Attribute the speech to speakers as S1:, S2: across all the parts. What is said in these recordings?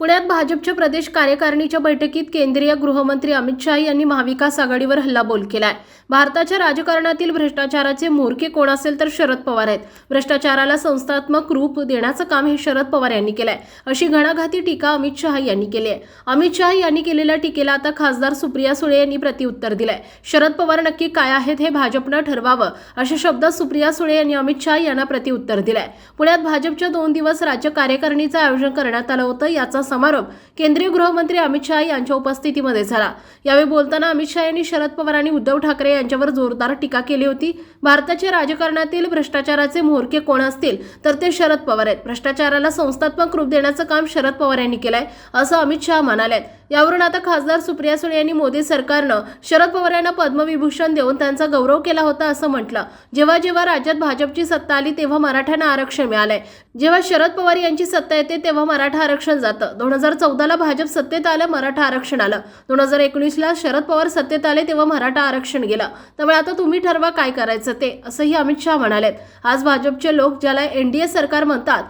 S1: पुण्यात भाजपच्या प्रदेश कार्यकारिणीच्या बैठकीत केंद्रीय गृहमंत्री अमित शहा यांनी महाविकास आघाडीवर हल्लाबोल केलाय. भारताच्या राजकारणातील भ्रष्टाचाराचे मोरके कोण असेल तर शरद पवार आहेत. भ्रष्टाचाराला संस्थात्मक रूप देण्याचं काम हे शरद पवार यांनी केलंय. अशी घणाघाती टीका अमित शहा यांनी केली आहे. अमित शहा यांनी केलेल्या टीकेला आता खासदार सुप्रिया सुळे यांनी प्रत्युत्तर दिलंय. शरद पवार नक्की काय आहेत हे भाजपनं ठरवावं अशा शब्दात सुप्रिया सुळे यांनी अमित शहा यांना प्रत्युत्तर दिलंय. पुण्यात भाजपच्या दोन दिवस राज्य कार्यकारिणीचं आयोजन करण्यात आलं होतं याचा समारोप केंद्रीय गृहमंत्री अमित शहा यांच्या उपस्थितीमध्ये झाला. यावेळी बोलताना अमित शहा यांनी शरद पवार आणि उद्धव ठाकरे यांच्यावर जोरदार टीका केली होती. भारताच्या राजकारणातील भ्रष्टाचाराचे म्होरके कोण असतील? तर ते शरद पवार आहेत. भ्रष्टाचाराला संस्थात्मक रूप देण्याचं काम शरद पवार यांनी केलंय असं अमित शहा म्हणाले यावरून आता खासदार सुप्रिया सुळे यांनी मोदी सरकारनं शरद पवार यांना पद्मविभूषण देऊन त्यांचा गौरव केला होता असं म्हटलं. जेव्हा जेव्हा राज्यात भाजपची सत्ता आली तेव्हा मराठ्यांना आरक्षण मिळालंय. जेव्हा शरद पवार यांची सत्ता येते तेव्हा मराठा आरक्षण जातं. दोन हजार चौदाला भाजप सत्तेत आलं मराठा आरक्षण आलं. दोन हजार एकोणीसला शरद पवार सत्तेत आले तेव्हा मराठा आरक्षण गेलं. त्यामुळे आता तुम्ही ठरवा काय करायचं ते असंही अमित शहा म्हणालेत. आज भाजपचे लोक ज्याला एनडीए सरकार म्हणतात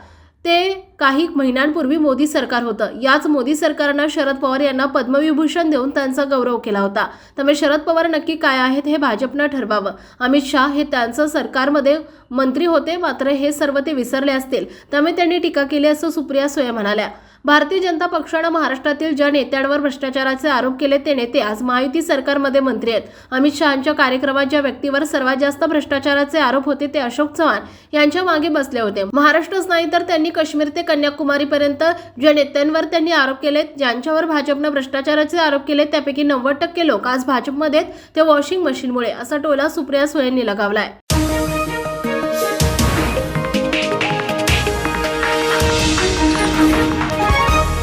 S1: ते काही महिन्यांपूर्वी मोदी सरकार होतं. याच मोदी सरकारनं शरद पवार यांना पद्मविभूषण देऊन त्यांचा गौरव केला होता. त्यामुळे शरद पवार नक्की काय आहेत हे भाजपनं ठरवावं. अमित शहा हे त्यांचं सरकारमध्ये मंत्री होते मात्र हे सर्व ते विसरले असतील. त्यामुळे त्यांनी टीका केली असं सुप्रिया सुळे म्हणाल्या. भारतीय जनता पक्षानं महाराष्ट्रातील ज्या नेत्यांवर भ्रष्टाचाराचे आरोप केले ते नेते आज महायुती सरकारमध्ये मंत्री आहेत. अमित शहांच्या कार्यक्रमात ज्या व्यक्तीवर सर्वात जास्त भ्रष्टाचाराचे आरोप होते ते अशोक चव्हाण यांच्या मागे बसले होते. महाराष्ट्रच नाही तर त्यांनी काश्मीर ते कन्याकुमारीपर्यंत ज्या नेत्यांवर त्यांनी आरोप केले ज्यांच्यावर भाजपनं भ्रष्टाचाराचे आरोप केले त्यापैकी नव्वद टक्के लोक आज भाजपमध्ये ते वॉशिंग मशीनमुळे असा टोला सुप्रिया सुळेंनी लगावलाय.